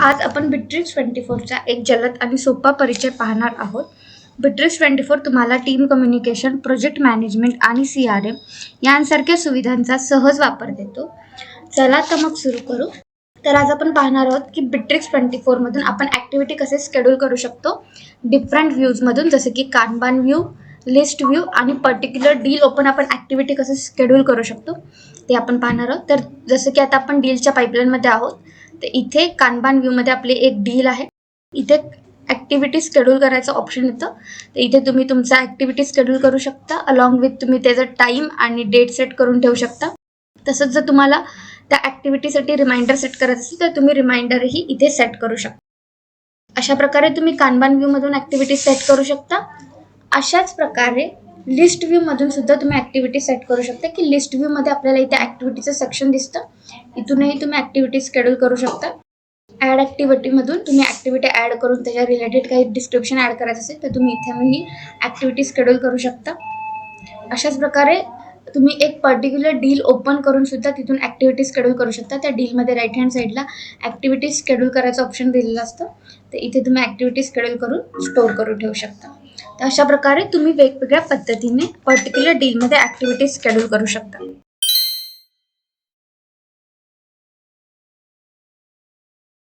आज आपण Beatrix twenty फोरचा एक जलद आणि सोपा परिचय पाहणार आहोत. बिट्रिक्स ट्वेंटी फोर तुम्हाला टीम कम्युनिकेशन प्रोजेक्ट मॅनेजमेंट आणि सी आर एम यांसारख्या सुविधांचा सहज वापर देतो. चला तर मग सुरू करू. तर आज आपण पाहणार आहोत की बिट्रिक्स ट्वेंटी फोरमधून आपण ॲक्टिव्हिटी कसे स्केड्यूल करू शकतो? डिफरंट व्ह्यूजमधून जसं की कानबान व्ह्यू लिस्ट व्ह्यू आणि पर्टिक्युलर डील ओपन आपण ॲक्टिव्हिटी कसं स्केड्यूल करू शकतो? ते आपण पाहणार आहोत. तर जसं की आता आपण डीलच्या पाईपलाईनमध्ये आहोत. तर इथे कानबान व्ह्यूमध्ये आपली एक डील आहे. इथे ॲक्टिव्हिटी स्केड्यूल करायचं ऑप्शन येतं तर इथे तुम्ही तुमचा ॲक्टिव्हिटी स्केड्यूल करू शकता. अलॉंग विथ तुम्ही त्याचा टाईम आणि डेट सेट करून ठेवू शकता. तसंच जर तुम्हाला त्या ॲक्टिव्हिटीसाठी रिमाइंडर सेट करायचं असेल तर तुम्ही रिमाइंडरही इथे सेट करू शकता. अशा प्रकारे तुम्ही कानबान व्ह्यूमधून ॲक्टिव्हिटी सेट करू शकता. अशाच प्रकारे लिस्ट व्ह्यूमधून सुद्धा तुम्ही ॲक्टिव्हिटी सेट करू शकता. की लिस्ट व्ह्यूमध्ये आपल्याला इथे ॲक्टिव्हिटीचं सेक्शन दिसतं. इथूनही तुम्ही ॲक्टिव्हिटी शेड्यूल करू शकता. ॲड ॲक्टिव्हिटीमधून तुम्ही ॲक्टिव्हिटी ॲड करून त्याच्या रिलेटेड काही डिस्क्रिप्शन ॲड करायचं असेल तर तुम्ही इथेही ॲक्टिव्हिटी शेड्यूल करू शकता. अशाच प्रकारे तुम्ही एक पर्टिक्युलर डील ओपन करून सुद्धा तिथून ॲक्टिव्हिटी शेड्यूल करू शकता. त्या डीलमध्ये राईट हँड साईडला ॲक्टिव्हिटी शेड्यूल करायचं ऑप्शन दिलेलं असतं. तर इथे तुम्ही ॲक्टिव्हिटी शेड्यूल करून स्टोअर करून ठेवू शकता. तर अशा प्रकारे तुम्ही वेगवेगळ्या पद्धतीने पर्टिक्युलर डीलमध्ये ॲक्टिव्हिटीज शेड्यूल करू शकता.